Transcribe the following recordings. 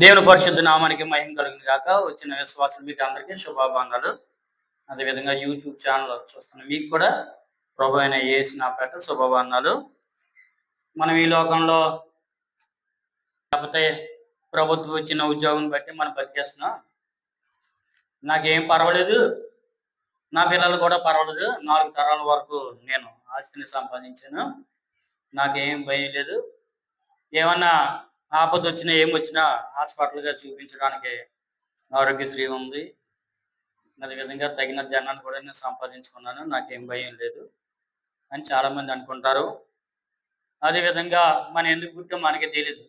దేవుని పరిశుద్ధ నామానికి మహిమ కలిగిన కాక వచ్చిన విశ్వాసం మీకు అందరికీ శుభాభాంగాలు. అదేవిధంగా యూట్యూబ్ ఛానల్ చూస్తున్న మీకు కూడా ప్రభు అయిన ఏసు నా పేట శుభాభాంగాలు. మనం ఈ లోకంలో లేకపోతే ప్రభుత్వం ఇచ్చిన ఉద్యోగం బట్టి మనం బతికేస్తున్నాం. నాకేం పర్వాలేదు. నా పిల్లలు కూడా పర్వాలేదు. నాలుగు తరాల వరకు నేను ఆస్తిని సంపాదించాను. నాకేం భయం లేదు. ఏమన్నా ఆపద వచ్చినా ఏమొచ్చినా హాస్పిటల్గా చూపించడానికి ఆరోగ్యశ్రీ ఉంది. అదేవిధంగా తగిన జనాన్ని కూడా నేను సంపాదించుకున్నాను. నాకేం భయం లేదు అని చాలామంది అనుకుంటారు. అదేవిధంగా మనం ఎందుకు పుట్టాం మనకి తెలియదు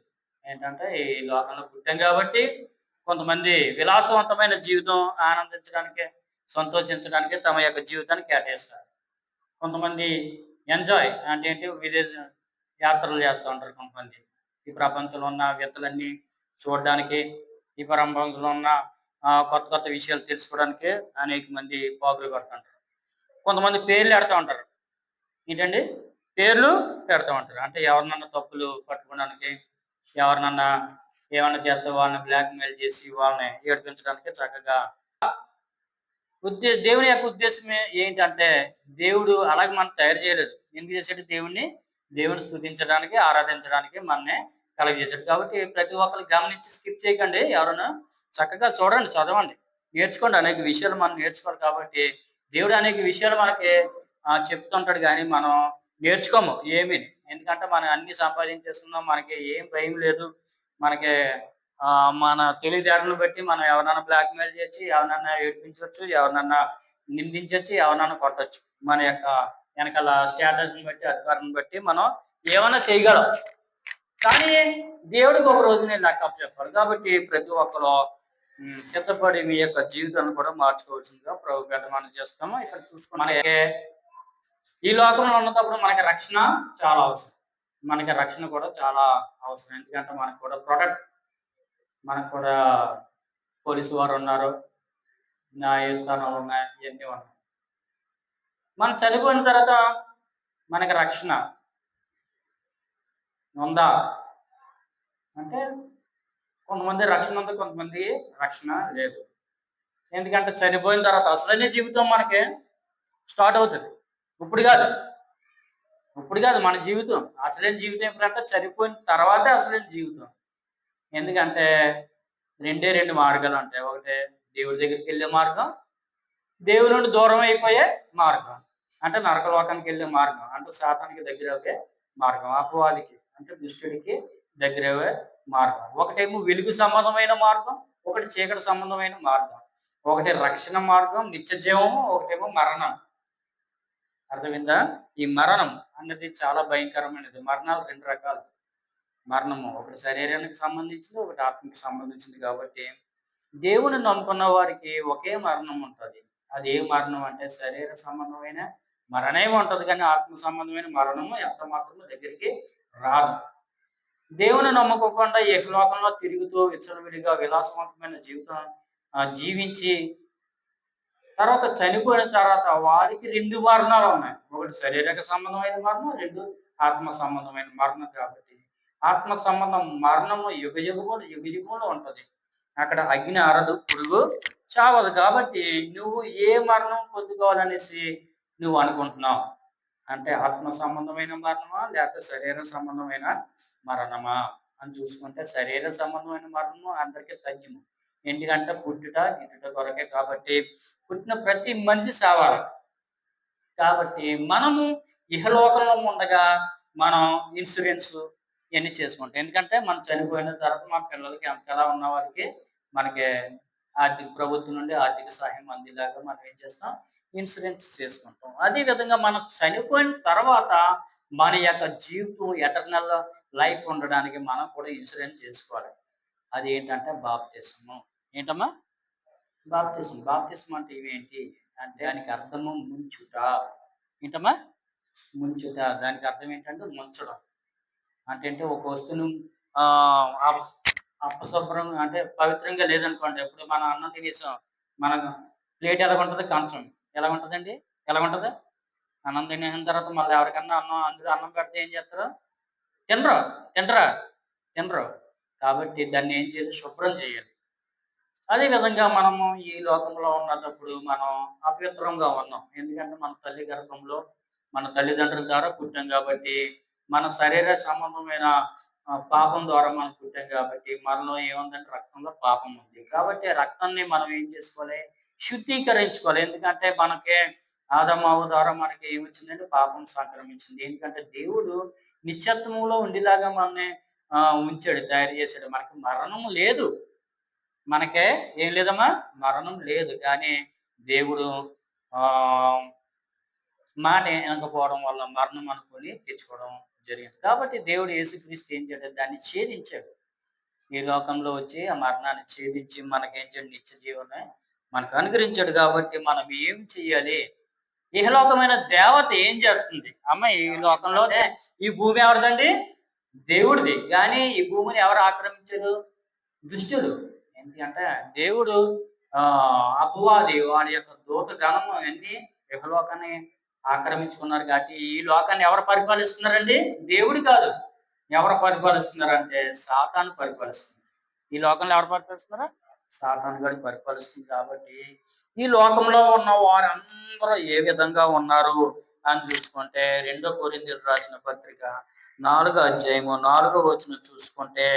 ఏంటంటే ఈ లోకంలో పుట్టాం కాబట్టి కొంతమంది విలాసవంతమైన జీవితం ఆనందించడానికి సంతోషించడానికి తమ యొక్క జీవితాన్ని కేటాయిస్తారు. కొంతమంది ఎంజాయ్ అంటే ఏంటి? విదేశ యాత్రలు చేస్తూ ఉంటారు కొంతమంది. ఈ ప్రపంచంలో ఉన్న వ్యక్తులన్నీ చూడడానికి ఈ ప్రపంచంలో ఉన్న ఆ, కొత్త కొత్త విషయాలు తెలుసుకోవడానికి అనేక మంది పోగులు పెడుతుంటారు. కొంతమంది పేర్లు పెడతా ఉంటారు. ఏంటండి? పేర్లు పెడతా ఉంటారు. అంటే ఎవరినన్నా తప్పులు పట్టుకోవడానికి ఎవరినన్నా ఏమన్నా చేస్తే వాళ్ళని బ్లాక్ మెయిల్ చేసి వాళ్ళని ఏడిపించడానికి చక్కగా ఉద్దే దేవుని యొక్క ఉద్దేశమే ఏంటంటే దేవుడు అలాగే మనం తయారు చేయలేదు. ఎందుకు చేసాడు దేవుణ్ణి దేవుని స్థుతించడానికి ఆరాధించడానికి మననే కలెక్ట్ చేశాడు కాబట్టి ప్రతి ఒక్కరు గమనించి స్కిప్ చేయకండి. ఎవరైనా చక్కగా చూడండి చదవండి. నేర్చుకోండి. అనేక విషయాలు మనం నేర్చుకోవాలి కాబట్టి దేవుడు అనేక విషయాలు మనకి చెప్తుంటాడు కానీ మనం నేర్చుకోము. ఏమీ ఎందుకంటే మనం అన్ని సంపాదించేసుకున్నాం. మనకి ఏం భయం లేదు. మనకి ఆ, మన తెలివితేటలను బట్టి మనం ఎవరినైనా బ్లాక్మెయిల్ చేయొచ్చు ఎవరినన్నా ఏడిపించవచ్చు ఎవరినన్నా నిందించవచ్చు ఎవరినన్నా కొట్టచ్చు మన యొక్క వెనకాల స్టేటస్ని బట్టి అధికారాన్ని బట్టి మనం ఏమైనా చేయగలం. కానీ దేవుడికి ఒక రోజు నేను లెక్క చెప్పాలి. కాబట్టి ప్రతి ఒక్కరు సిద్ధపడి మీ యొక్క జీవితాన్ని కూడా మార్చుకోవాల్సిందిగా ప్రభు మనం చేస్తాము ఇక్కడ చూసుకుని మనకి ఈ లోకంలో ఉన్నప్పుడు మనకి రక్షణ చాలా అవసరం. మనకి రక్షణ కూడా చాలా అవసరం. ఎందుకంటే మనకు కూడా ప్రొడక్ట్ మనకు కూడా పోలీసు వారు ఉన్నారు న్యాయస్థానాలు ఉన్నాయి ఇవన్నీ ఉన్నాయి. మనం చనిపోయిన తర్వాత మనకి రక్షణ ఉందా అంటే కొంతమంది రక్షణ ఉంది కొంతమంది రక్షణ లేదు. ఎందుకంటే చనిపోయిన తర్వాత అసలైన జీవితం మనకి స్టార్ట్ అవుతుంది. ఇప్పుడు కాదు. ఇప్పుడు కాదు మన జీవితం. అసలైన జీవితం ఎప్పుడంటే చనిపోయిన తర్వాతే అసలైన జీవితం. ఎందుకంటే రెండే రెండు మార్గాలు ఉంటాయి. ఒకటి దేవుడి దగ్గరికి వెళ్ళే మార్గం దేవుడి నుండి దూరం అయిపోయే మార్గం. అంటే నరకలోకానికి వెళ్ళే మార్గం. అంటే శాతానికి దగ్గర అయ్యే మార్గం అపవాదికి. అంటే దుష్టుడికి దగ్గర మార్గం. ఒకటేమో వెలుగు సంబంధమైన మార్గం ఒకటి చీకటి సంబంధమైన మార్గం. ఒకటి రక్షణ మార్గం నిత్య జీవము ఒకటేమో మరణం. అర్థమైందా? ఈ మరణం అన్నది చాలా భయంకరమైనది. మరణాలు రెండు రకాలు. మరణము ఒకటి శరీరానికి సంబంధించింది ఒకటి ఆత్మకి సంబంధించింది కాబట్టి దేవుని నమ్ముకున్న వారికి ఒకే మరణం ఉంటుంది. అది ఏ మరణం అంటే శరీర సంబంధమైన మరణమే ఉంటుంది కానీ ఆత్మ సంబంధమైన మరణము ఎంత మాత్రము దగ్గరికి రాదు. దేవుని నమ్ముకోకుండా ఈ లోకంలో తిరుగుతూ విచ్చలవిడిగా విలాసవంతమైన జీవితం జీవించి తర్వాత చనిపోయిన తర్వాత వారికి రెండు మరణాలు ఉన్నాయి. ఒకటి శారీరక సంబంధమైన మరణం రెండు ఆత్మ సంబంధమైన మరణం కాబట్టి. ఆత్మ సంబంధం మరణము యుగ యుగములు యుగ యుగములు అక్కడ అగ్ని అరదు పురుగు చావదు కాబట్టి నువ్వు ఏ మరణం పొందుకోవాలనేసి నువ్వు అనుకుంటున్నావు? అంటే ఆత్మ సంబంధమైన మరణమా? లేకపోతే శరీర సంబంధమైన మరణమా? అని చూసుకుంటే శరీర సంబంధమైన మరణము అందరికీ తథ్యము ఎందుకంటే పుట్టుట గిట్టుట కొరకే కాబట్టి పుట్టిన ప్రతి మనిషి సావాలి. కాబట్టి మనము ఇహలోకంలో ఉండగా మనం ఇన్సూరెన్స్ ఇవన్నీ చేసుకుంటాం. ఎందుకంటే మనం చనిపోయిన తర్వాత మా పిల్లలకి ఎంతలా ఉన్న వారికి మనకి ఆర్థిక ప్రభుత్వం నుండి ఆర్థిక సహాయం అందేలాగా మనం ఏం చేస్తాం? ఇన్సూరెన్స్ చేసుకుంటాం. అదే విధంగా మనం చనిపోయిన తర్వాత మన యొక్క జీవితం ఎటర్నల్ లైఫ్ ఉండడానికి మనం కూడా ఇన్సూరెన్స్ చేసుకోవాలి. అది ఏంటంటే బాప్తిసము. ఏంటమ్మా? బాప్తిసం బాప్తిసం అంటే ఇవేంటి? అంటే దానికి అర్థము ముంచుట. ఏంటమ్మా? ముంచుట. దానికి అర్థం ఏంటంటే ముంచడం. అంటే అంటే ఒక వస్తువును ఆ, అపశుభ్రం అంటే పవిత్రంగా లేదనుకోండి. ఇప్పుడు మనం అన్నం తినేసాం. మన ప్లేట్ ఎలా ఉంటుంది కంచం. ఎలా ఉంటుందండి? ఎలా ఉంటుంది? అన్నం తినేసిన తర్వాత మళ్ళీ ఎవరికన్నా అన్నం అందులో అన్నం పెడితే ఏం చేస్తారు? తినరు తినరా తినరు. కాబట్టి దాన్ని ఏం చేయాలి? శుభ్రం చేయాలి. అదే విధంగా మనము ఈ లోకంలో ఉన్నప్పుడు మనం అపవిత్రంగా ఉన్నాం. ఎందుకంటే మన తల్లి గర్భంలో మన తల్లిదండ్రుల ద్వారా పుట్టాం కాబట్టి మన శరీర సంబంధమైన పాపం ద్వారా మనం పుట్టాం కాబట్టి మనలో ఏముందంటే రక్తంలో పాపం ఉంది. కాబట్టి రక్తాన్ని మనం ఏం చేసుకోవాలి? శుద్ధీకరించుకోవాలి. ఎందుకంటే మనకి ఆదమావు ద్వారా మనకి ఏమొచ్చిందంటే పాపం సంక్రమించింది. ఎందుకంటే దేవుడు నిత్యత్వంలో ఉండేలాగా మనల్ని ఉంచాడు తయారు చేశాడు. మనకి మరణం లేదు. మనకే ఏం లేదమ్మా? మరణం లేదు. కానీ దేవుడు ఆ మానే అనకపోవడం వల్ల మరణం అనుకొని తెచ్చుకోవడం జరిగింది. కాబట్టి దేవుడు యేసుక్రీస్తు ఏం చేయడం దాన్ని ఛేదించాడు. ఈ లోకంలో వచ్చి ఆ మరణాన్ని ఛేదించి మనకేం చేయడం నిత్య జీవనం మనకు అనుగ్రహించాడు కాబట్టి మనం ఏం చెయ్యాలి? ఇహలోకమైన దేవత ఏం చేస్తుంది? అమ్మ ఈ లోకంలో ఈ భూమి ఎవరిదండి? దేవుడిది. కానీ ఈ భూమిని ఎవరు ఆక్రమించారు? దుష్టుడు ఏంటి అంటే దేవుడు ఆ అపవాది వాడి యొక్క దూత గణము అన్ని ఇహలోకాన్ని ఆక్రమించుకున్నారు కాబట్టి ఈ లోకాన్ని ఎవరు పరిపాలిస్తున్నారండి? దేవుడు కాదు. ఎవరు పరిపాలిస్తున్నారంటే సాతాను పరిపాలిస్తున్నారు ఈ లోకంలో ఎవరు పరిపాలిస్తున్నారా? సాతాను గడి పరిపాలిస్తుంది కాబట్టి ఈ లోకంలో ఉన్న వారందరూ ఏ విధంగా ఉన్నారు అని చూసుకుంటే రెండో కొరిందీలు రాసిన పత్రిక నాలుగో అధ్యాయము నాలుగో వచనం చూసుకుంటే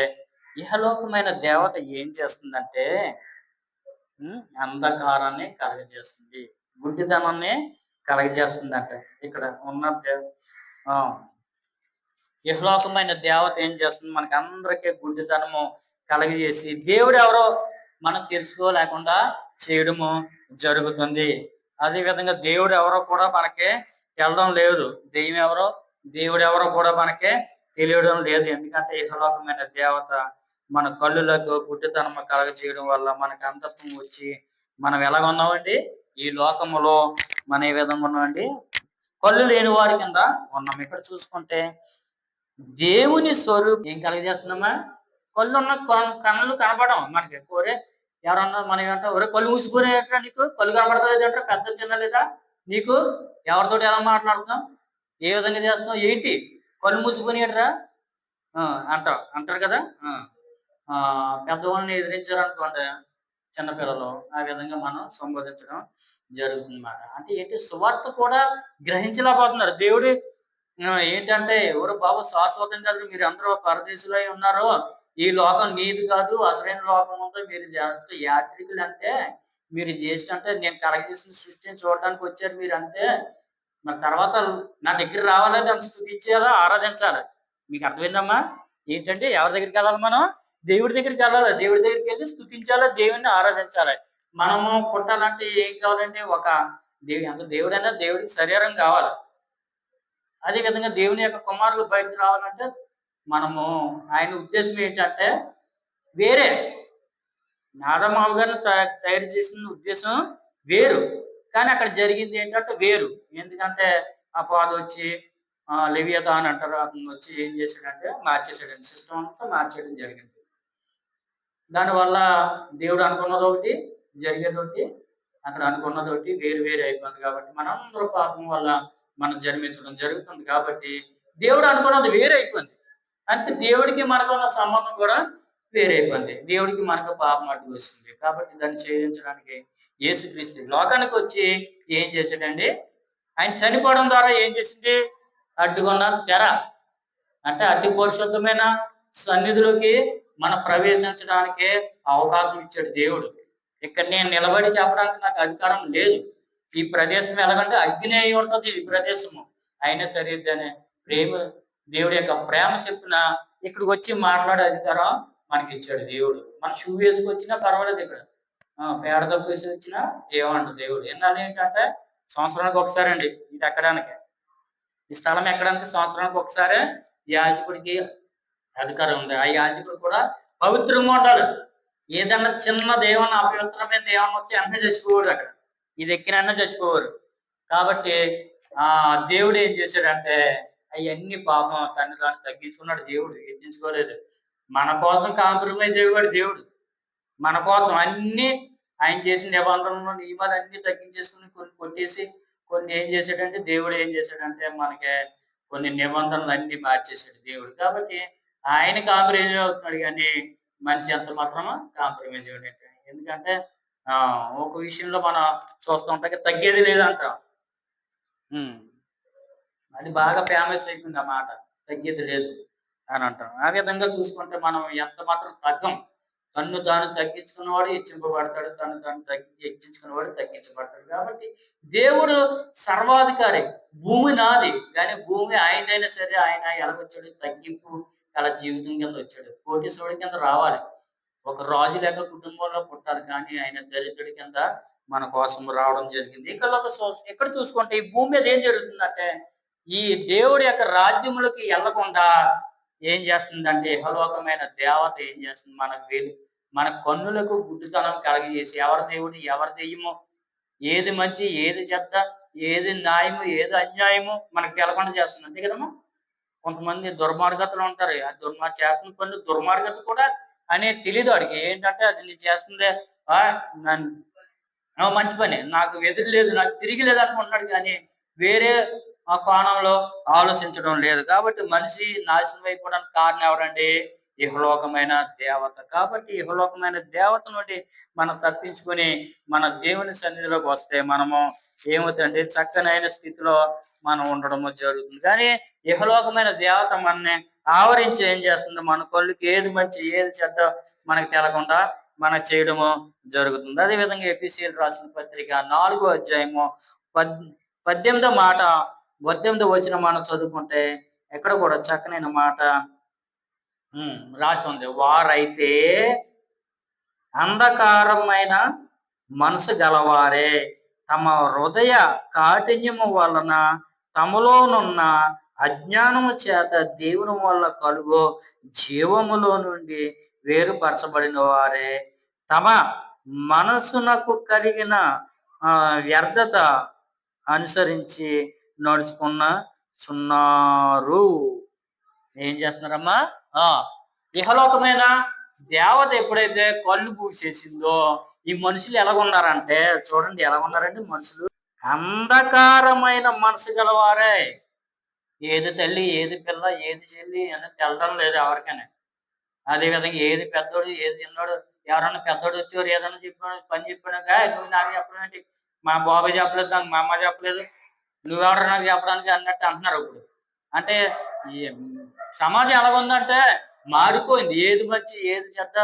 ఇహలోకమైన దేవత ఏం చేస్తుందంటే అంధకారాన్ని కలగజేస్తుంది గుడ్డితనాన్ని కలగజేస్తుందంట. ఇక్కడ ఉన్న ఇహలోకమైన దేవత ఏం చేస్తుంది? మనకి అందరికీ గుడ్డితనము కలగజేసి దేవుడు ఎవరో మనం తెలుసుకోలేకుండా చేయడము జరుగుతుంది. అదే విధంగా దేవుడు ఎవరో కూడా మనకి తెలడం లేదు. దెయ్యం ఎవరో దేవుడు ఎవరో కూడా మనకి తెలియడం లేదు. ఎందుకంటే ఇహలోకమైన దేవత మన కళ్ళులకు గుడ్డితనం కలగజేయడం వల్ల మనకి అంధత్వం వచ్చి మనం ఎలాగ ఉన్నామండి? ఈ లోకములో మన ఏ విధంగా ఉన్నామండి? కళ్ళు లేని వారి కింద ఉన్నాం. ఇక్కడ చూసుకుంటే దేవుని స్వరూపం ఏం కలగజేస్తున్నామా కళ్ళు ఉన్న కొన- కళ్ళు కనపడం మనకి. కోరే ఎవరన్నా మనం ఏమంటాం ఒరే కళ్ళు మూసిపోయినట్రా నీకు? కళ్ళు కనపడతలేదంటే పెద్ద చిన్న లేదా? నీకు? ఎవరితోటి ఎలా మాట్లాడుతున్నాం ఏ విధంగా చేస్తున్నావు? ఏంటి? కళ్ళు మూసిపోయినట్రా అంటావు అంటారు కదా? ఆ. ఆ, పెద్దవాళ్ళని ఎదిరించారనుకోండి చిన్నపిల్లలు ఆ విధంగా మనం సంబోధించడం జరుగుతుందన్నమాట. అంటే ఏంటి? సువార్త కూడా గ్రహించలేకపోతున్నారు. దేవుడు ఏంటంటే ఎవరు బాబు శాశ్వతం కాదు మీరు అందరూ పరదేశులు అయి ఉన్నారు. ఈ లోకం నీది కాదు అసలైన లోకం ఉంటే మీరు చేస్తే యాత్రికులు అంతే. మీరు చేసిన అంటే నేను కలగజేసిన సృష్టిని చూడడానికి వచ్చారు మీరు అంతే. మరి తర్వాత నా దగ్గర రావాలని దాన్ని స్థుతించాలా ఆరాధించాలి? మీకు అర్థమైందమ్మా? ఏంటంటే ఎవరి దగ్గరికి వెళ్ళాలి మనం? దేవుడి దగ్గరికి వెళ్ళాలి? దేవుడి దగ్గరికి వెళ్ళి స్థుతించాలా? దేవుడిని ఆరాధించాలి? మనము పుట్టాలంటే ఏం కావాలంటే ఒక దేవి అంత దేవుడైనా దేవుడికి శరీరం కావాలి? అదే విధంగా దేవుని యొక్క కుమారులు బయటకు రావాలంటే మనము ఆయన ఉద్దేశం ఏంటంటే వేరే నాదమావు గారిని తయారు చేసిన ఉద్దేశం వేరు. కానీ అక్కడ జరిగింది ఏంటంటే వేరు. ఎందుకంటే అపాదు వచ్చి ఆ, అని అంటారు అతను వచ్చి ఏం చేశాడంటే మార్చేసాడండి సిస్టమ్ అంతా మార్చేయడం జరిగింది. దానివల్ల దేవుడు అనుకున్నది ఒకటి జరిగేది ఒకటి అక్కడ అనుకున్నది ఒకటి వేరు వేరు అయిపోయింది కాబట్టి మనందరూ పాపం వల్ల మనం జన్మించడం జరుగుతుంది కాబట్టి దేవుడు అనుకున్నది వేరే అయిపోయింది. అంటే దేవుడికి మనకు ఉన్న సంబంధం కూడా వేరైపోయింది. దేవుడికి మనకు పాపం అడ్డు వస్తుంది కాబట్టి దాన్ని ఛేదించడానికి యేసుక్రీస్తు లోకానికి వచ్చి ఏం చేశాడండి? ఆయన చనిపోవడం ద్వారా ఏం చేసింది? అడ్డుకున్న తెర. అంటే అతి పరిశుద్ధమైన సన్నిధిలోకి మనం ప్రవేశించడానికి అవకాశం ఇచ్చాడు దేవుడు. ఇక్కడ నేను నిలబడి చెప్పడానికి నాకు అధికారం లేదు. ఈ ప్రదేశం ఎలాగంటే అగ్ని అయి ఉంటుంది. ఈ ప్రదేశము. అయినా సరే దాని ప్రేమ దేవుడి యొక్క ప్రేమ చెప్పిన ఇక్కడికి వచ్చి మాట్లాడే అధికారం మనకి ఇచ్చాడు దేవుడు. మన షూ వేసుకొచ్చినా పర్వాలేదు ఇక్కడ. ఆ, పేడ తప్పేసి వచ్చినా ఏమంటారు దేవుడు? ఎన్నాళ్ళు ఏంటంటే సంవత్సరానికి ఒకసారి అండి ఇది ఎక్కడానికి? ఈ స్థలం ఎక్కడానికి సంవత్సరానికి ఒకసారి యాజకుడికి అధికారం ఉంది. ఆ యాజకుడు కూడా పవిత్రంగా ఉండాలి ఏదన్నా చిన్న దేవుని అపవిత్రమైన దేవుని వచ్చి అన్న చచ్చిపోవడు అక్కడ. ఇది ఎక్కినన్నా చచ్చిపోవరు. కాబట్టి ఆ దేవుడు ఏం చేశాడంటే అవన్నీ పాపం తండ్రి దాన్ని తగ్గించుకున్నాడు. దేవుడు ఎత్తించుకోలేదు మన కోసం కాంప్రమైజ్ అయ్యేవాడు దేవుడు. మన కోసం అన్ని ఆయన చేసిన నిబంధనలు నియమాలు అన్ని తగ్గించేసుకుని కొన్ని కొట్టేసి కొన్ని ఏం చేశాడంటే దేవుడు ఏం చేశాడంటే మనకి కొన్ని నిబంధనలు అన్ని మార్చేశాడు దేవుడు. కాబట్టి ఆయన కాంప్రమైజ్ అవుతున్నాడు కానీ మనిషి ఎంత మాత్రమా? కాంప్రమైజ్ అవ్వలేదు ఎందుకంటే ఆ, ఒక విషయంలో మనం చూస్తూ ఉంటాం తగ్గేది లేదంట. ఉమ్. అది బాగా ఫేమస్ అయిపోయింది ఆ మాట. తగ్గేది లేదు అని అంటాం ఆ విధంగా చూసుకుంటే మనం ఎంత మాత్రం తగ్గం. తన్ను తాను తగ్గించుకున్నవాడు హెచ్చింపబడతాడు తను తాను తగ్గి హెచ్చించుకున్నవాడు తగ్గించబడతాడు. కాబట్టి దేవుడు సర్వాధికారి భూమి నాది. కానీ భూమి ఆయనైనా సరే ఆయన ఎలాగొచ్చాడు? తగ్గింపు అలా జీవితం కింద వచ్చాడు. కోటీశ్వరుడి కింద రావాలి. ఒక రాజు లేక కుటుంబంలో పుట్టారు కానీ ఆయన దరిద్రుడి కింద మన కోసం రావడం జరిగింది. ఇక్కడ ఒక ఇక్కడ చూసుకుంటే ఈ భూమి మీద ఏం జరుగుతుందంటే ఈ దేవుడి యొక్క రాజ్యములకి వెళ్ళకుండా ఏం చేస్తుందంటే హలోకమైన దేవత ఏం చేస్తుంది? మన వేలు మన కన్నులకు గుడ్డుతనం కలిగజేసి ఎవరి దేవుడు ఎవరి దెయ్యమో? ఏది మంచి ఏది చెడ్డ ఏది న్యాయము ఏది అన్యాయము మనకు తెలకుండా చేస్తుంది. అంతే కదమ్మా? కొంతమంది దుర్మార్గతలు ఉంటారు. ఆ దుర్మార్ చేస్తున్న పనులు దుర్మార్గత కూడా అనే తెలియదు వాడికి ఏంటంటే అది నేను చేస్తుందే ఆ, నన్ను మంచి పని. నాకు ఎదురు లేదు నాకు తిరిగి లేదు అనుకుంటున్నాడు కానీ వేరే ఆ కోణంలో ఆలోచించడం లేదు. కాబట్టి మనిషి నాశనం అయిపోవడానికి కారణం ఎవరండి ఇహలోకమైన దేవత. కాబట్టి ఇహలోకమైన దేవత నుండి మనం తప్పించుకొని మన దేవుని సన్నిధిలోకి వస్తే మనము ఏమవుతుందంటే చక్కనైన స్థితిలో మనం ఉండడము జరుగుతుంది. కానీ ఇహలోకమైన దేవత మనని ఆవరించి ఏం చేస్తుంది? మన కొళ్ళుకి ఏది మంచి ఏది చెడ్డ మనకు తెలకుండా మనకు చేయడము జరుగుతుంది. అదే విధంగా ఎపిసిఎల్ రాసిన పత్రిక నాలుగో అధ్యాయము పద్ పద్దెనిమిదో మాట పద్దెనిమిదో వచ్చిన మనం చదువుకుంటే ఎక్కడ కూడా చక్కనైన మాట రాసి ఉంది. వారైతే అంధకారమైన మనసు గలవారే. తమ హృదయ కాఠిన్యము వలన తమలోనున్న అజ్ఞానము చేత దేవుని వల్ల కలుగు జీవములో నుండి వేరుపరచబడిన వారే. తమ మనసునకు కలిగిన ఆ, వ్యర్థత అనుసరించి నడుచుకున్న సున్నారు. ఏం చేస్తున్నారమ్మా? ఆ ఇహలోకమైన దేవత ఎప్పుడైతే కళ్ళు పూసేసిందో ఈ మనుషులు ఎలాగున్నారంటే చూడండి ఎలాగున్నారంటే మనుషులు? అంధకారమైన మనసు గలవారే. ఏది తల్లి ఏది పిల్ల ఏది చెల్లి అని తెలడం లేదు ఎవరికైనా. అదే విధంగా ఏది పెద్దోడు ఏది చిన్నోడు ఎవరన్నా పెద్దోడు వచ్చారు ఏదన్నా చెప్పాడు పని చెప్పాడు నువ్వు నాకు చెప్పడం ఏంటి మా బాబాయ్ చెప్పలేదు నాకు మా అమ్మ చెప్పలేదు నువ్వెవరు నాకు చెప్పడానికి అన్నట్టు అంటున్నారు ఇప్పుడు. అంటే సమాజం ఎలా ఉందంటే మారిపోయింది. ఏది మంచి ఏది చెడ్డ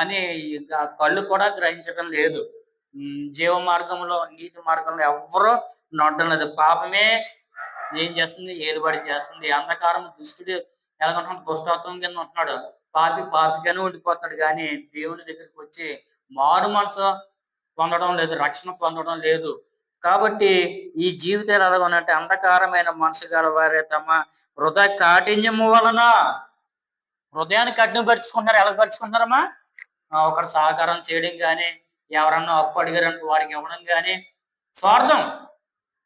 అని ఇంకా కళ్ళు కూడా గ్రహించడం లేదు. జీవ మార్గంలో నీతి మార్గంలో ఎవ్వరూ నడడం లేదు పాపమే ఏం చేస్తుంది? ఏలుబడి చేస్తుంది. అంధకారం దుష్టుడు ఎలాగంటున్నాడు? దుష్టత్వం కింద ఉంటున్నాడు. పాపి పాపిగానే ఉండిపోతాడు కానీ దేవుని దగ్గరికి వచ్చి మారు మనసు పొందడం లేదు రక్షణ పొందడం లేదు. కాబట్టి ఈ జీవితాలు ఎలాగ అంధకారమైన మనసు గల వారే తమ హృదయ కాఠిన్యము వలన హృదయాన్ని కఠినపరుచుకుంటున్నారు. ఎలా పరుచుకుంటున్నారమ్మా? ఒకరు సహకారం చేయడం కానీ ఎవరన్నా అప్పు అడిగారంటే వారికి ఇవ్వడం కానీ స్వార్థం.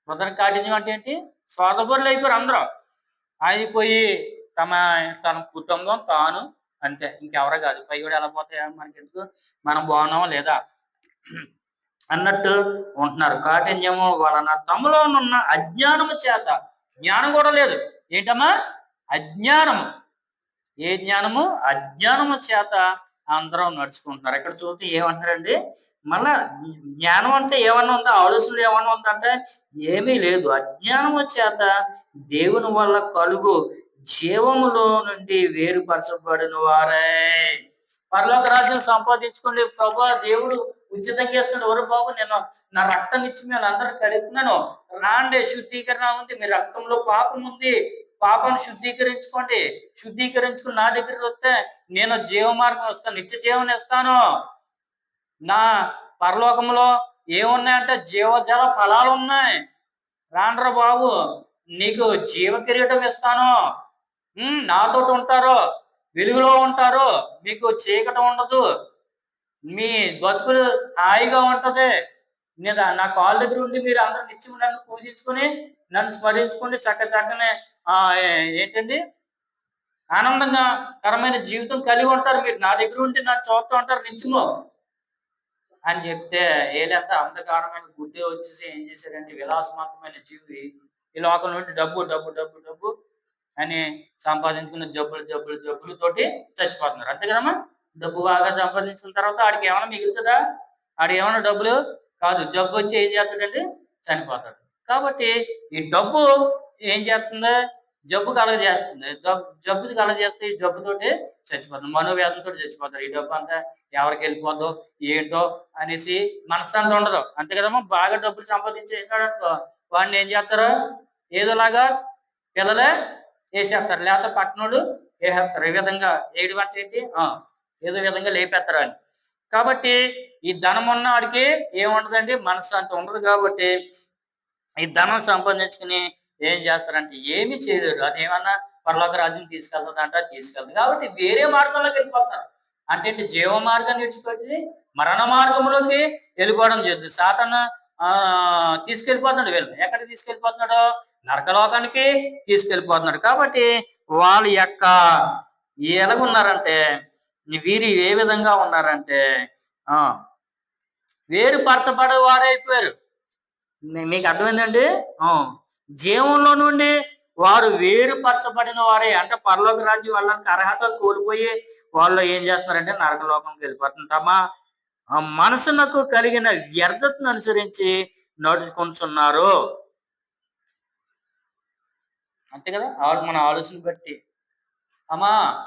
హృదయ కాఠిన్యం అంటే ఏంటి? స్వార్థపరులు అయిపోయారు అందరూ. అయిపోయి తమ తన కుటుంబం తాను అంతే. ఇంకెవరో కాదు. పై కూడా ఎలా పోతాయా? మనకి ఎందుకు మనం బాగున్నాం లేదా? అన్నట్టు ఉంటున్నారు. కాఠిన్యము వలన తమలోనున్న అజ్ఞానము చేత జ్ఞానం కూడా లేదు. ఏంటమ్మా? అజ్ఞానము. ఏ జ్ఞానము? అజ్ఞానము చేత అందరం నడుచుకుంటున్నారు. ఇక్కడ చూస్తే ఏమంటారండి మళ్ళా జ్ఞానం అంటే ఏమన్నా ఉందా? ఆలోచనలు ఏమన్నా ఉందంటే ఏమీ లేదు. అజ్ఞానము చేత దేవుని వల్ల కలుగు జీవములో నుండి వేరుపరచబడిన వారే. పరలోక రాజ్యం సంపాదించుకుని ప్రభా దేవుడు ఉచితంగా ఇస్తున్నాడు ఎవరు బాబు నేను నా రక్తం ఇచ్చి మేము అందరూ కడుగుతున్నాను. రాండే శుద్ధీకరణ ఉంది. మీ రక్తంలో పాపం ఉంది. పాపాన్ని శుద్ధీకరించుకోండి. శుద్ధీకరించుకుని నా దగ్గరికి వస్తే నేను జీవ మార్గం వస్తాను నిత్య జీవనం ఇస్తాను. నా పరలోకంలో ఏమున్నాయంటే జీవజల ఫలాలు ఉన్నాయి. రాండ్రా బాబు నీకు జీవ కిరీటం ఇస్తాను. నాతో నాతోటి ఉంటారు. వెలుగులో ఉంటారు. మీకు చీకటి ఉండదు. మీ బతుకులు హాయిగా ఉంటది. నేను నా కాళ్ళ దగ్గర ఉండి మీరు అందరూ నిత్యం నన్ను పూజించుకుని నన్ను స్మరించుకుని చక్క చక్కనే ఆ ఏంటండి? ఆనందంగా కరమైన జీవితం కలిగి ఉంటారు మీరు. నా దగ్గర ఉండి నన్ను చూస్తూ ఉంటారు నిత్యము. అని చెప్తే ఏదంతా అంధకారమైన గుడ్డి వచ్చేసి ఏం చేశారంటే విలాసవంతమైన జీవి ఈ లోకం నుండి డబ్బు డబ్బు డబ్బు డబ్బు అని సంపాదించుకున్న జబ్బులు జబ్బులు జబ్బులు తోటి చచ్చిపోతున్నారు. అంతే కదమ్మా? డబ్బు బాగా సంపాదించుకున్న తర్వాత ఆడికి ఏమైనా మిగులుతుందా ఆడికి ఏమైనా డబ్బులు? కాదు జబ్బు వచ్చి ఏం చేస్తాడంటే చనిపోతాడు. కాబట్టి ఈ డబ్బు ఏం చేస్తుంది? జబ్బు కలగజేస్తుంది జబ్బు కలగజేస్తే ఈ జబ్బుతోటి చచ్చిపోతుంది. మనోవ్యాధులతో చచ్చిపోతారు. ఈ డబ్బు అంతా ఎవరికి వెళ్ళిపోద్దు ఏంటో అనేసి మనశ్శాంతి ఉండదు. అంతే కదమ్మా బాగా డబ్బులు సంపాదించేసాడనుకో వాడిని ఏం చేస్తారు? ఏదోలాగా పిల్లలే వేసేస్తారు. లేకపోతే పట్టణోడు వేసేస్తారు. ఈ విధంగా ఏడు వంట ఏంటి? ఆ, ఏదో విధంగా లేపేస్తారు అని కాబట్టి ఈ ధనం ఉన్నవాడికి ఏముండదండి? మనశ్శాంతి ఉండదు కాబట్టి ఈ ధనం సంపాదించుకుని ఏం చేస్తారంటే ఏమి చేయలేరు. అది ఏమన్నా పరలోక రాజ్యం తీసుకెళ్తుందంట తీసుకెళ్తుంది. కాబట్టి వేరే మార్గంలోకి వెళ్ళిపోతారు అంటే జీవ మార్గాన్ని విడిచిపెట్టి మరణ మార్గంలోకి వెళ్ళిపోవడం జరుగుతుంది. సాతన ఆ తీసుకెళ్ళిపోతున్నాడు వీళ్ళు ఎక్కడ తీసుకెళ్ళిపోతున్నాడు? నరకలోకానికి తీసుకెళ్ళిపోతున్నాడు. కాబట్టి వాళ్ళ యొక్క ఎలాగున్నారంటే వీరు ఏ విధంగా ఉన్నారంటే ఆ వేరుపరచబడే వారైపోయారు మీకు అర్థమైందండి? ఆ, జీవంలో నుండి వారు వేరుపరచబడిన వారే. అంటే పరలోక రాజ్యం వాళ్ళకి అర్హత కోల్పోయి వాళ్ళు ఏం చేస్తున్నారంటే నరకలోకంకి వెళ్ళిపోతుంది తమ మనసునకు కలిగిన వ్యర్థతను అనుసరించి నడుచుకుంటున్నారు. అంతే కదా? ఆలో- మన ఆలోచన బట్టి. అమ్మా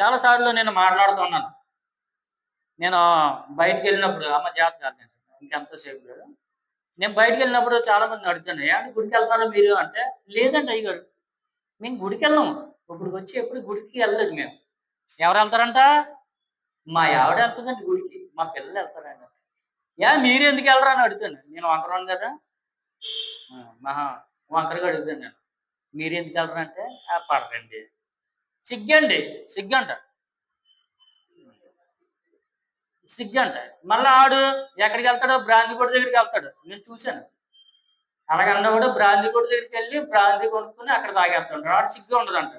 చాలా సార్లు నేను మాట్లాడుతున్నాను. నేను బయటికి వెళ్ళినప్పుడు అమ్మ జాగ్రత్త ఇంకెంతసేపు లేదు. నేను బయటకు వెళ్ళినప్పుడు చాలా మంది అడుగుతాను ఏ గుడికి వెళ్తారా మీరు? అంటే లేదండి అయ్యగారు మేము గుడికి వెళ్ళాము. ఇప్పుడు వచ్చి ఎప్పుడు గుడికి వెళ్ళలేదు మేము. ఎవరు వెళ్తారంట? మా ఆవిడ వెళ్తుందండి గుడికి మా పిల్లలు వెళ్తారండి. యా మీరు ఎందుకు వెళ్ళరా? అని అడుగుతాను. నేను వంకరాను కదా. మహా వంకరగా అడుగుతాను నేను. మీరు ఎందుకు వెళ్ళరంటే ఆ పడకండి. సిగ్గండి సిగ్గంట. అంట మళ్ళీ ఆడు ఎక్కడికి వెళ్తాడో బ్రాంతి దగ్గరికి వెళ్తాడు. నేను చూశాను. అలాగన్నా కూడా బ్రాంతి దగ్గరికి వెళ్ళి బ్రాంతి కొనుక్కుని అక్కడ తాగేస్తాడు ఆడు సిగ్గు ఉండదంట.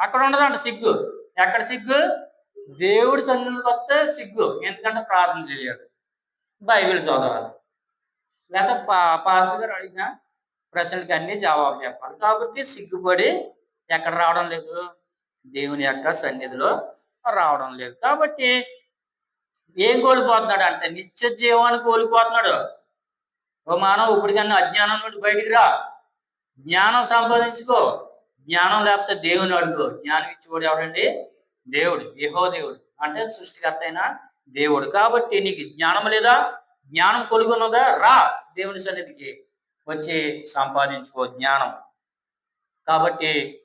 అక్కడ ఉండదంట సిగ్గు. ఎక్కడ సిగ్గు? దేవుడి సన్నిధికి వస్తే సిగ్గు. ఎందుకంటే ప్రార్థన చేయాలి బైబిల్ చదవాలి. లేకపోతే పా పాస్టర్ గారు అడిగిన ప్రశ్నలకు అన్ని జవాబు చెప్పాలి. కాబట్టి సిగ్గుపడి ఎక్కడ రావడం లేదు. దేవుని యొక్క సన్నిధిలో రావడం లేదు. కాబట్టి ఏం కోల్పోతున్నాడు అంటే నిత్య జీవాన్ని కోల్పోతున్నాడు. ఓ మానవ ఇప్పటికన్నా అజ్ఞానం నుండి బయటికి రా. జ్ఞానం సంపాదించుకో. జ్ఞానం లేకపోతే దేవుని అడుగు. జ్ఞానం ఇచ్చేవాడు ఎవడండి దేవుడు యహో దేవుడు. అంటే సృష్టికర్త అయిన దేవుడు. కాబట్టి నీకు జ్ఞానం లేదా? జ్ఞానం కొలుగున్నదా? రా దేవుని సన్నిధికి. వచ్చి సంపాదించుకో జ్ఞానం. కాబట్టి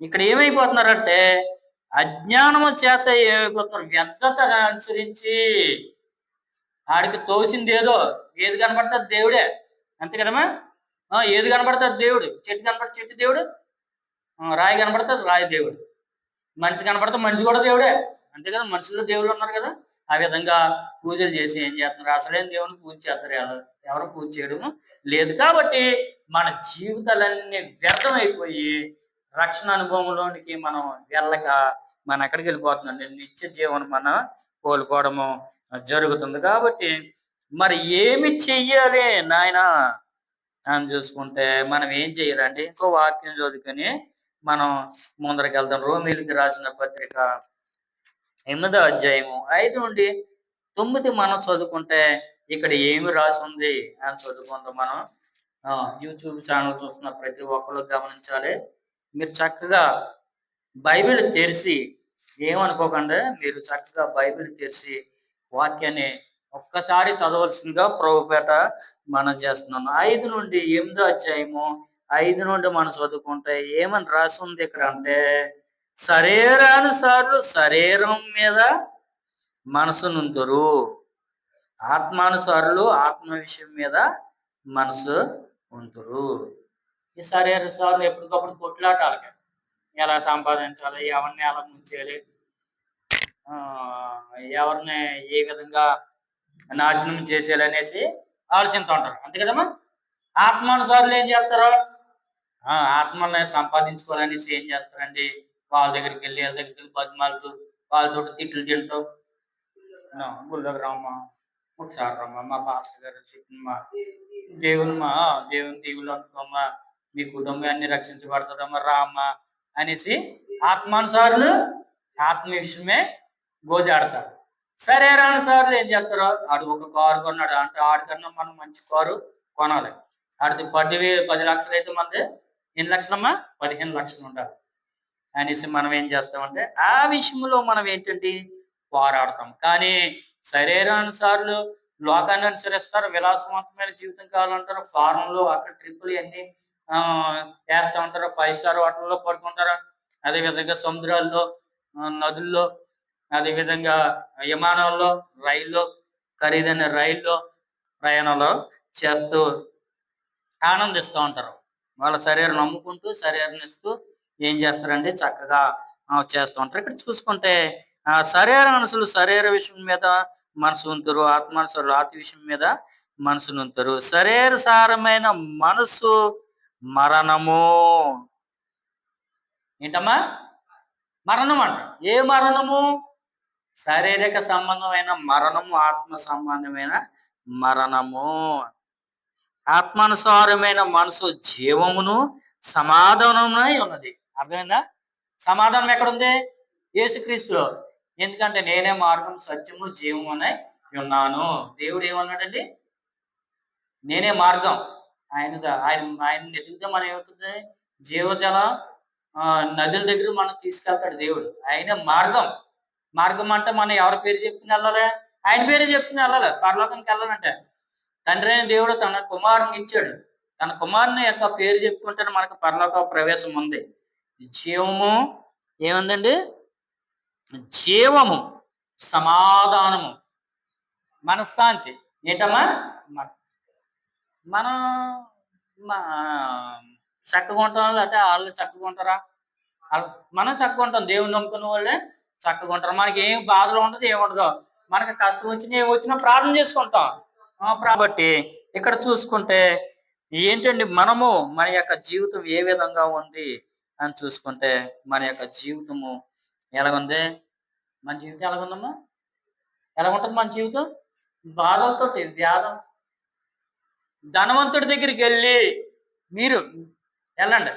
ఇక్కడ ఏమైపోతున్నారంటే అజ్ఞానము చేత ఏమైపోతున్నారు? వ్యర్థత అనుసరించి ఆడికి తోసింది ఏదో ఏది కనబడుతుంది దేవుడే. అంతే కదమ్మా? ఆ, ఏది కనబడుతుంది దేవుడు? చెట్టు కనబడితే చెట్టు దేవుడు? రాయి కనబడుతుంది రాయి దేవుడు. మనిషి కనబడితే మనిషి కూడా దేవుడే. అంతే కదా? మనుషుల్లో దేవుడు ఉన్నారు కదా. ఆ విధంగా పూజలు చేసి ఏం చేస్తున్నారు? అసలేం దేవుని పూజ చేస్తారు? ఎవరు ఎవరు పూజ చేయడము? లేదు కాబట్టి మన జీవితాలన్నీ వ్యర్థమైపోయి రక్షణ అనుభవంలోనికి మనం వెళ్ళక మనం ఎక్కడికి వెళ్ళిపోతున్నాం. నిత్య జీవనం మనం కోల్పోవడము జరుగుతుంది కాబట్టి మరి ఏమి చెయ్యాలి నాయన అని చూసుకుంటే మనం ఏం చేయాలంటే ఇంకో వాక్యం చదువుకొని మనం ముందరికి వెళ్తాం రోమిలికి రాసిన పత్రిక ఎనిమిదో అధ్యాయము ఐదు నుండి తొమ్మిది మనం చదువుకుంటే ఇక్కడ ఏమి రాసి ఉంది అని చదువుకుంటాం మనం. ఆ, యూట్యూబ్ ఛానల్ చూస్తున్న ప్రతి ఒక్కరు గమనించాలి. మీరు చక్కగా బైబిల్ తెరిచి ఏమనుకోకుండా మీరు చక్కగా బైబిల్ తెరిచి వాక్యాన్ని ఒక్కసారి చదవలసిందిగా ప్రభుపేట మనం చేస్తున్నాను. ఐదు నుండి ఎనిమిదో అధ్యాయము ఐదు నుండి మనం చదువుకుంటే ఏమని రాసి ఉంది ఇక్కడ అంటే శరీరానుసారులు శరీరం మీద మనసు నుందురు ఆత్మానుసారులు ఆత్మ విషయం మీద మనసు ఉంటురు ఈ శరీరానుసారులు ఎప్పటికప్పుడు కొట్లాటాలి ఎలా సంపాదించాలి ఎవరిని ఎలా ముంచేయాలి ఆ, ఎవరిని ఏ విధంగా నాశనం చేసేయాలి అనేసి ఆలోచిస్తూ ఉంటారు. అంతే కదమ్మా? ఆత్మానుసారులు ఏం చేస్తారు? ఆ, ఆత్మల్ని సంపాదించుకోవాలనేసి ఏం చేస్తారండి? వాళ్ళ దగ్గరికి వెళ్ళి వాళ్ళ దగ్గరికి వెళ్ళి బతిమాలతో వాళ్ళతో తిట్లు తింటాం. గుళ్ళకి రామ్మా ఒకసారి రామ్మా మా పాస్టర్ గారు చెప్పిన మా దేవుని మా దేవుని దీవులు అనుకోమ్మా మీ కుటుంబాన్ని రక్షించబడుతుందమ్మా రామ్మ అనేసి ఆత్మానుసారులు ఆత్మ విషయమే గోజాడతారు. శరీరానుసారులు ఏం చేస్తారు? ఆడు ఒక కారు కొన్నాడు. అంటే ఆడికన్నా మనం మంచి కారు కొనాలి. ఆడిది పది పది లక్షలు అయితే మనది ఎన్ని లక్షలమ్మా? పదిహేను లక్షలు ఉండాలి. అనేసి మనం ఏం చేస్తామంటే ఆ విషయంలో మనం ఏంటంటే పోరాడతాం. కానీ శరీరానుసారులు లోకాన్ని అనుసరిస్తారు. విలాసవంతమైన జీవితం కావాలంటారు. ఫారంలో అక్కడ ట్రిప్పులు ఇవన్నీ వేస్తూ ఉంటారు. ఫైవ్ స్టార్ హోటల్లో పడుకుంటారు అదే విధంగా సముద్రాల్లో నదుల్లో అదే విధంగా విమానాల్లో రైల్లో ఖరీదైన రైల్లో ప్రయాణంలో చేస్తూ ఆనందిస్తూ ఉంటారు. వాళ్ళ శరీరం నమ్ముకుంటూ శరీరం ఇస్తూ ఏం చేస్తారండి? చక్కగా ఆ, చేస్తూ ఉంటారు. ఇక్కడ చూసుకుంటే ఆ శరీర మనసులు శరీర విషయం మీద మనసు ఉంతారు. ఆత్మానుసారులు ఆత్మ విషయం మీద మనసును ఉంతారు. శరీర సారమైన మనసు మరణము. ఏంటమ్మా? మరణం అంట. ఏ మరణము? శారీరక సంబంధమైన మరణము ఆత్మ సంబంధమైన మరణము. ఆత్మానుసారమైన మనసు జీవమును సమాధానమై ఉన్నది. అర్థమైందా? సమాధానం ఎక్కడుంది? యేసుక్రీస్తులో. ఎందుకంటే నేనే మార్గం సత్యము జీవము అని ఉన్నాను. దేవుడు ఏమన్నాడండి? నేనే మార్గం. ఆయన ఆయన ఆయన ఎదిగితే మనం ఏమవుతుంది జీవజల ఆ, నదుల దగ్గర మనం తీసుకెళ్తాడు దేవుడు. ఆయన మార్గం. మార్గం అంటే మనం ఎవరి పేరు చెప్పుకుని వెళ్ళాలి? ఆయన పేరు చెప్పుకుని వెళ్ళాలి. పరలోకానికి వెళ్ళాలంటే. తండ్రి అయిన దేవుడు తన కుమారుని ఇచ్చాడు. తన కుమారుని యొక్క పేరు చెప్పుకుంటే మనకు పరలోక ప్రవేశం ఉంది. జీవము ఏముందండి? జీవము సమాధానము మనశ్శాంతి. ఏంటమ్మా? మన- మనం మా- చక్కగా ఉంటాం లేకపోతే వాళ్ళు చక్కగా ఉంటారా? మనం చక్కగా ఉంటాం. దేవుని నమ్ముకున్న వాళ్ళే చక్కగా ఉంటారు. మనకి ఏం బాధలు ఉండదు ఏముండదు మనకి కష్టం వచ్చినా ఏం వచ్చినా ప్రార్థన చేసుకుంటాం. కాబట్టి ఇక్కడ చూసుకుంటే ఏంటండి మనము మన యొక్క జీవితం ఏ విధంగా ఉంది అని చూసుకుంటే మన యొక్క జీవితము ఎలాగుంది? మన జీవితం ఎలాగుందమ్మా? ఎలాగుంటుంది మన జీవితం? బాధలతో వ్యాధం ధనవంతుడి దగ్గరికి వెళ్ళి మీరు వెళ్ళండి.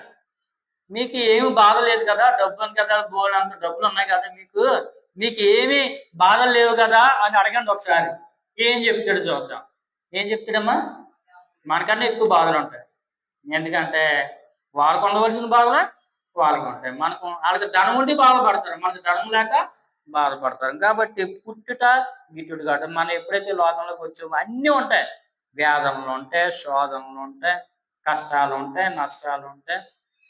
మీకు ఏమి బాధ లేదు కదా డబ్బులు కదా బోర్డు అంత డబ్బులు ఉన్నాయి కదా మీకు మీకు ఏమి బాధలు లేవు కదా అని అడగండి ఒకసారి. ఏం చెప్తాడు చూద్దాం. ఏం చెప్తాడమ్మా? మనకన్నా ఎక్కువ బాధలు ఉంటాయి. ఎందుకంటే వాళ్ళకు ఉండవలసిన బాధలు? వాళ్ళకు ఉంటాయి. మనకు వాళ్ళకి ధనం ఉండి బాధపడతారు. మనకు ధనం లేక బాధపడతారు. కాబట్టి పుట్టుట గిట్టుడు కాదు. మనం ఎప్పుడైతే లోకంలోకి వచ్చామో అన్నీ ఉంటాయి. వ్యాధములు ఉంటాయి శోధములు ఉంటాయి కష్టాలు ఉంటాయి నష్టాలు ఉంటాయి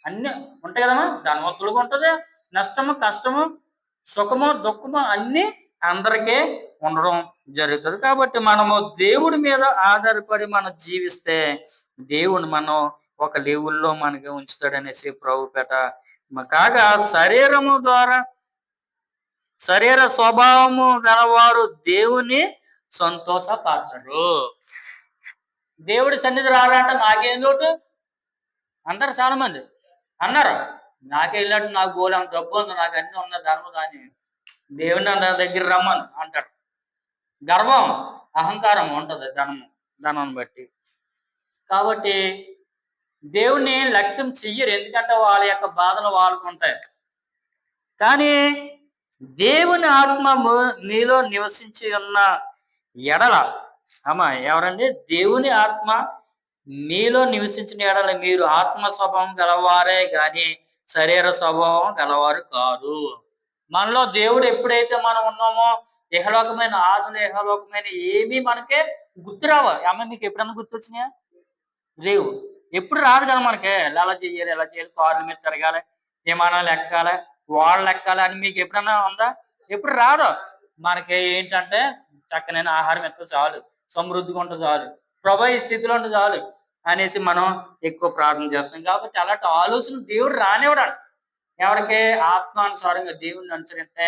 అన్నీ ఉంటాయి కదమ్మా. ధనవంతులుగా ఉంటుంది. నష్టము కష్టము సుఖము దుఃఖము అన్నీ అందరికీ ఉండడం జరుగుతుంది. కాబట్టి మనము దేవుడి మీద ఆధారపడి మనం జీవిస్తే దేవుడు మనం ఒక లెవెల్లో మనకి ఉంచుతాడనేసి ప్రభుపేట కాగా శరీరము ద్వారా శరీర స్వభావము గలవారు దేవుని సంతోషపరచరు దేవుడి సన్నిధి రాలంటే నాకేం లోటు? అందరు చాలా మంది. అన్నారు. నాకే వెళ్ళాడు నాకు గోళం డబ్బు ఉంది నాకు అన్ని ఉన్న ధర్మం దాన్ని దేవుని నా దగ్గర రమ్మను అంటాడు గర్వం అహంకారం ఉంటుంది ధనము ధనం బట్టి. కాబట్టి దేవుణ్ణి లక్ష్యం చెయ్యరు. ఎందుకంటే వాళ్ళ యొక్క బాధలు వాళ్ళకు ఉంటాయి. కానీ దేవుని ఆత్మ ము- మీలో నివసించి ఉన్న ఎడల అమ్మా ఎవరండి? దేవుని ఆత్మ మీలో నివసించిన ఎడల మీరు ఆత్మ స్వభావం గలవారే గాని శరీర స్వభావం గలవారు కాదు మనలో దేవుడు ఎప్పుడైతే మనం ఉన్నామో ఇహలోకమైన ఆశలు ఇహలోకమైన ఏమీ మనకే గుర్తు రావు. అమ్మ మీకు ఎప్పుడన్నా గుర్తొచ్చినాయా? లేవు. ఎప్పుడు రాదు కదా మనకి. ఎలా చేయాలి ఎలా చేయాలి కార్ల మీద తిరగాలి విమానాలు ఎక్కాలి వాళ్ళు ఎక్కాలి అని మీకు ఎప్పుడన్నా ఉందా? ఎప్పుడు రాదు. మనకి ఏంటంటే చక్కనైన ఆహారం ఎంత చాలు. సమృద్ధిగా ఉంటే చాలు. ప్రభా ఈ స్థితిలో ఉంటే చాలు అనేసి మనం ఎక్కువ ప్రార్థన చేస్తాం. కాబట్టి అలాంటి ఆలోచన దేవుడు రానివ్వడాడు ఎవరికి ఆత్మానుసారంగా దేవుడిని అనుసరిస్తే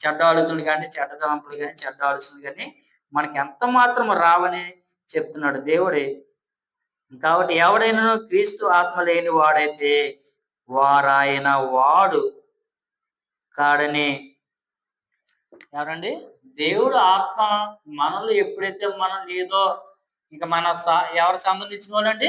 చెడ్డ ఆలోచనలు కానీ చెడ్డ తలంపులు కానీ చెడ్డ ఆలోచనలు కానీ మనకి ఎంత మాత్రం రావని చెప్తున్నాడు దేవుడే. కాబట్టి ఎవడైనా క్రీస్తు ఆత్మ లేని వాడైతే వారాయన వాడు కాడని. ఎవరండి? దేవుడు ఆత్మ మనలో ఎప్పుడైతే మనం లేదో ఇంకా మన ఎవరు సంబంధించిన వాళ్ళండి?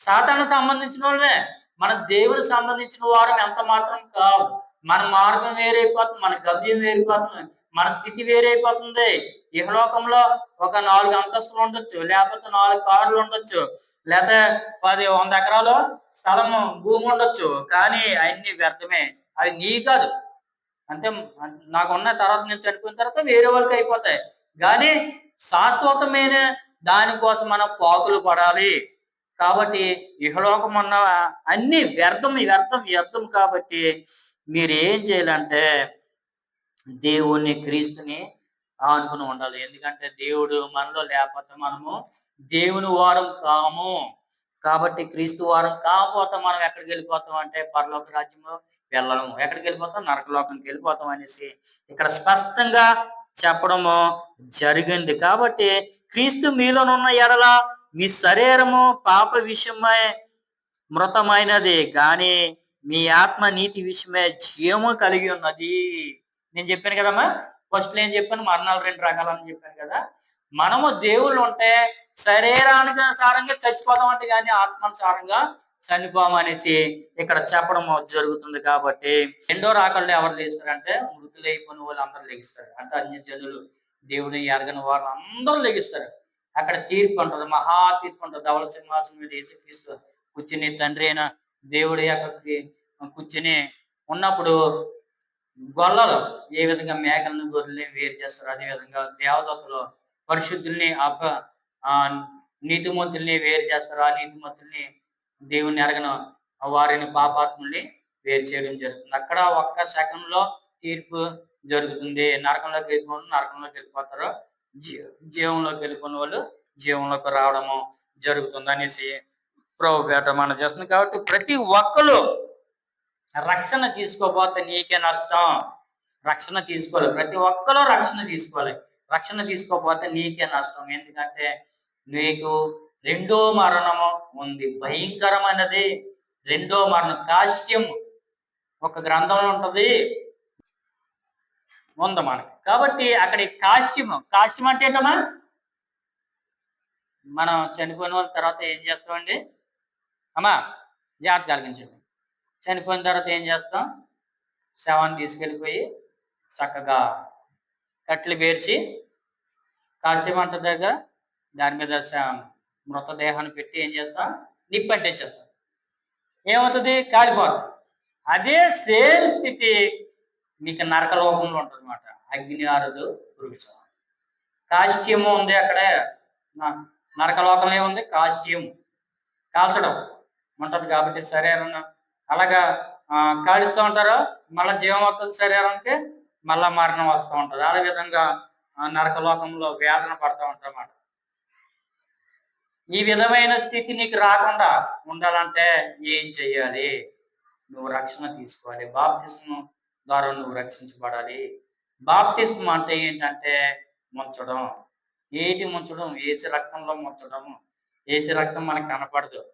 సాతాను సంబంధించిన వాళ్ళే మన దేవుడు సంబంధించిన వారు ఎంత మాత్రం కాదు. మన మార్గం వేరైపోతుంది మన గమ్యం వేరైపోతుంది మన స్థితి వేరైపోతుంది. ఇహలోకంలో ఒక నాలుగు అంతస్తులు ఉండొచ్చు లేకపోతే నాలుగు కార్లు ఉండొచ్చు లేదా పది వంద ఎకరాలు స్థలము భూమి ఉండొచ్చు. కానీ అన్ని వ్యర్థమే. అది నీ కాదు. అంటే నాకు ఉన్న తర్వాత నేను చనిపోయిన తర్వాత వేరే వాళ్ళకి అయిపోతాయి. కానీ శాశ్వతమైన దానికోసం మనం పాకులు పడాలి. కాబట్టి ఇహలోకం ఉన్న అన్ని వ్యర్థం వ్యర్థం వ్యర్థం కాబట్టి మీరు ఏం చేయాలంటే దేవుణ్ణి క్రీస్తుని ఆనుకుని ఉండాలి. ఎందుకంటే దేవుడు మనలో లేకపోతే మనము దేవుని వారం కాము. కాబట్టి క్రీస్తు వారం కాకపోతే మనం ఎక్కడికి వెళ్ళిపోతాం అంటే పరలోక రాజ్యంలో వెళ్ళము ఎక్కడికి వెళ్ళిపోతాం? నరకలోకంకి వెళ్ళిపోతాం అనేసి ఇక్కడ స్పష్టంగా చెప్పడము జరిగింది. కాబట్టి క్రీస్తు మీలోనున్న ఎడల మీ శరీరము పాప విషయమై మృతమైనది కానీ మీ ఆత్మ నీతి విషయమే జీవము కలిగి ఉన్నది. నేను చెప్పాను కదమ్మా? ఫస్ట్ ఏం చెప్పాను? మరణాలు రెండు రకాలని చెప్పాను కదా. మనము దేవుళ్ళు ఉంటే శరీరానికి సారంగా చచ్చిపోతాం అంటే కానీ ఆత్మానుసారంగా చనిపోమనేసి ఇక్కడ చెప్పడం జరుగుతుంది కాబట్టి రెండో రాకల్లో ఎవరు లేస్తారంటే మృతులైపోయిన వాళ్ళు అందరూ లెగిస్తారు. అంటే అన్య జనులు దేవుని ఎరగని వాళ్ళు అందరూ లెగిస్తారు. అక్కడ తీర్పు ఉంటుంది మహా తీర్పు ఉంటుంది. ధవల సింహాసనం మీద యేసుక్రీస్తు కూర్చుని తండ్రి అయిన దేవుడి యొక్క కూర్చుని ఉన్నప్పుడు గొల్లలు ఏ విధంగా మేకలను గొర్రెల్ని వేరు చేస్తారు. అదే విధంగా దేవదత్తులు పరిశుద్ధుల్ని అప ఆ నీతిమంతుల్ని వేరు చేస్తారు. ఆ నీతిమంతుల్ని దేవుని ఎరగన వారిని పాపాత్ముల్ని వేరు చేయడం జరుగుతుంది. అక్కడ ఒక్క శకంలో తీర్పు జరుగుతుంది. నరకంలోకి వెళ్ళిపోవడం నరకంలోకి వెళ్ళిపోతారు. జీవంలోకి వెళ్ళిపోయిన వాళ్ళు జీవంలోకి రావడము జరుగుతుంది అనేసి ప్రభుపేట మనం చేస్తుంది. కాబట్టి ప్రతి ఒక్కరు రక్షణ తీసుకోపోతే నీకే నష్టం. రక్షణ తీసుకోవాలి. ప్రతి ఒక్కరూ రక్షణ తీసుకోవాలి. రక్షణ తీసుకోపోతే నీకే నష్టం. ఎందుకంటే నీకు రెండో మరణము ఉంది. భయంకరమైనది. రెండో మరణం. కాశ్యం ఒక గ్రంథంలో ఉంటుంది. ఉంది మనకి. కాబట్టి అక్కడ కాశ్యం కాశ్యం అంటే ఏంటమ్మా? మనం చనిపోయిన వాళ్ళ తర్వాత ఏం చేస్తామండి? అమ్మా జాగ్రత్త కలిగించండి. చనిపోయిన తర్వాత ఏం చేస్తాం? శవాన్ని తీసుకెళ్ళిపోయి చక్కగా కట్లు పేర్చి కాస్ట్యూమ్ అంట దగ్గర దాని మీద మృతదేహాన్ని పెట్టి ఏం చేస్తాం? నిప్పు అంటించేస్తాం ఏమవుతుంది? కాలిపోతుంది అదే సేమ్ స్థితి మీకు నరకలోకంలో ఉంటుంది అనమాట అగ్ని ఆరదు పురుగు కాస్ట్యూమ్ ఉంది అక్కడే. నరకలోకంలో ఏముంది? కాస్ట్యూమ్ కాల్చడం ఉంటుంది కాబట్టి శరీరం అలాగా కాలుస్తూ ఉంటారు? మళ్ళీ జీవం వస్తుంది శరీరానికి మళ్ళా మరణం వస్తూ ఉంటుంది. అదే విధంగా నరకలోకంలో వేదన పడుతూ ఉంటారన్నమాట ఈ విధమైన స్థితి నీకు రాకుండా ఉండాలంటే ఏం చెయ్యాలి నువ్వు రక్షణ తీసుకోవాలి. బాప్తిస్మ ద్వారా నువ్వు రక్షించబడాలి. బాప్తిస్మ అంటే ఏంటంటే ముంచడం. ఏటి ముంచడం? ఏసి రక్తంలో ముంచడం. ఏసి రక్తం మనకు కనపడదు.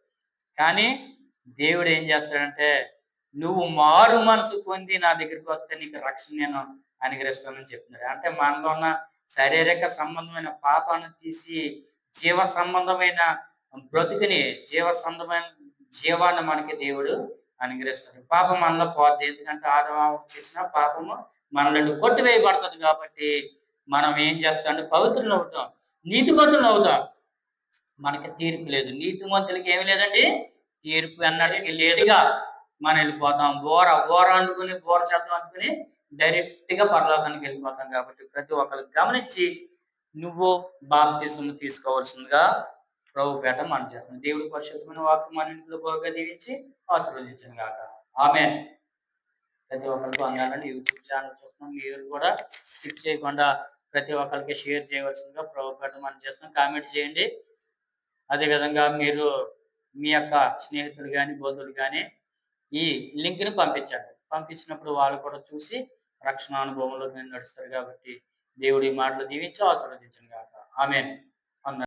కానీ దేవుడు ఏం చేస్తాడంటే నువ్వు మారు మనసు పొంది నా దగ్గరికి వస్తే నీకు రక్షణ నేను అనుగ్రహిస్తానని చెప్తున్నాడు. అంటే మనలో ఉన్న శారీరక సంబంధమైన పాపాన్ని తీసి జీవ సంబంధమైన బ్రతుకుని జీవ సంబంధమైన జీవాన్ని మనకి దేవుడు అనుగ్రహిస్తాడు. పాపం మనలో పోద్ది. ఎందుకంటే ఆదమావు చేసిన పాపము మనలో కొట్టివేయబడుతుంది కాబట్టి మనం ఏం చేస్తాం? పవిత్రులు అవుతాం. నీతిమంతులు అవుతాం. మనకి తీర్పు లేదు. నీతిమంతులకి ఏమి లేదండి. తీర్పు అన్నట్టు లేదుగా. మనం వెళ్ళిపోతాం. బోర బోర అనుకుని బోర శబ్దం అనుకుని డైరెక్ట్గా పరలోకానికి వెళ్ళిపోతాం కాబట్టి ప్రతి ఒక్కరు గమనించి నువ్వు బాప్తిసం తీసుకోవాల్సిందిగా ప్రభు పేట మనం చేస్తాం దేవుడి పరిశుద్ధమైన వాక్యం మన ఇంట్లో బాగా దీవించి ఆశీర్వదించను కాక ఆమె ప్రతి ఒక్కరికి అందాలని యూట్యూబ్ ఛానల్ చూస్తున్నాం మీరు కూడా స్కిప్ చేయకుండా ప్రతి ఒక్కరికి షేర్ చేయవలసిందిగా ప్రభు పేట మనం చేస్తున్నాం కామెంట్ చేయండి. అదేవిధంగా మీరు మీ యొక్క స్నేహితులు కానీ బోధులు కానీ ఈ లింక్ని పంపించండి. పంపించినప్పుడు వాళ్ళు కూడా చూసి రక్షణ అనుభవంలో నడుస్తారు కాబట్టి దేవుడి మాటలు దీవించి ఆశీర్వదించను గాక ఆమె